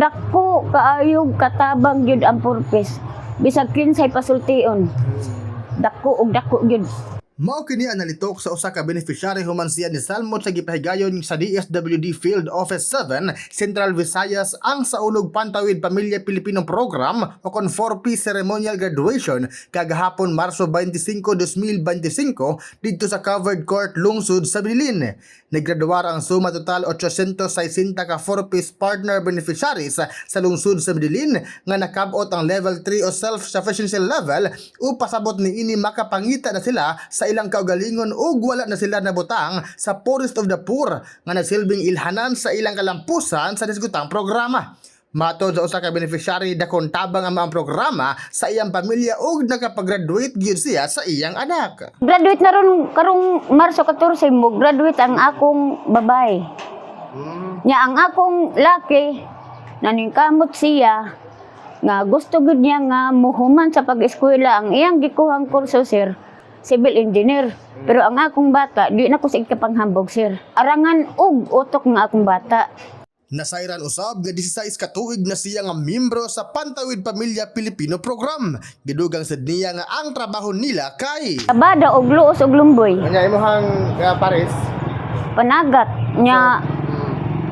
dako kaayog katabang gyud ang purpose. Bisag kinsay pasultion. Dako og dako gyud. Mao kini ang sa usa ka beneficiary human siya ni Salmot sa gipahigayon sa DSWD Field Office 7, Central Visayas ang sa unog Pantawid Pamilya Pilipino Program o kon 4P Ceremonial Graduation kagahapon Marso 25, 2025 dito sa Covered Court Lungsod sa Bilin. Naggraduar ang suma total 860 ka 4Ps partner beneficiaries sa lungsod sa Bilin nga nakabot ang level 3 o self-sufficiency level o pasabot ni ini makapangita na sila sa ilang kaugalingon ug wala na sila nabutang sa poorest of the poor nga nagsilbing ilhanan sa ilang kalampusan sa disgutang programa. Matod sa usa ka beneficiary dakon tabang ang programa sa iyang pamilya ug nakapag-graduate gyud siya sa iyang anak. Graduate na ron karong Marso 14 mo graduate ang akong babae. Nya ang akong laki naningkamot siya nga gusto gud niya nga muhuman sa pag-eskwela ang iyang gikuhang kurso sir civil engineer. Pero ang akong bata di na ko sa ikapanghambog sir. Arangan ug utok nga akong bata. Nasairan usab nga 16 ka tuig na siya nga membro sa Pantawid Pamilya Pilipino Program. Gidugang sa niya nga ang trabaho nila kay abada og luos og lumboy. Kanya imuhang uh, Paris. panagat nya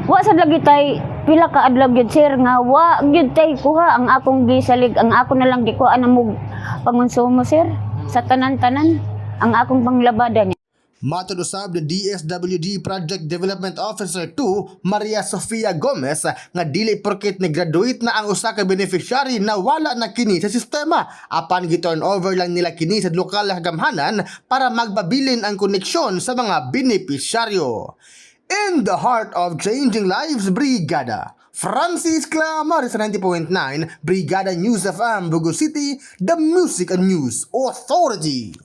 wa sad lagi tay pila ka adlaw gyud sir nga wa gyud tay kuha ang akong gisalig ang ako na lang gikuha na mog pangonsumo sir sa tanan-tanan ang akong panglabada niya Matod usab ni DSWD Project Development Officer 2 Maria Sofia Gomez nga dili porket ni graduate na ang usa ka beneficiary na wala na kini sa sistema apan gi-turn over lang nila kini sa lokal na gamhanan para magbabilin ang koneksyon sa mga beneficiaryo. In the heart of changing lives, Brigada. Francis Clamar sa 90.9 Brigada News FM Bugo City, the Music and News Authority.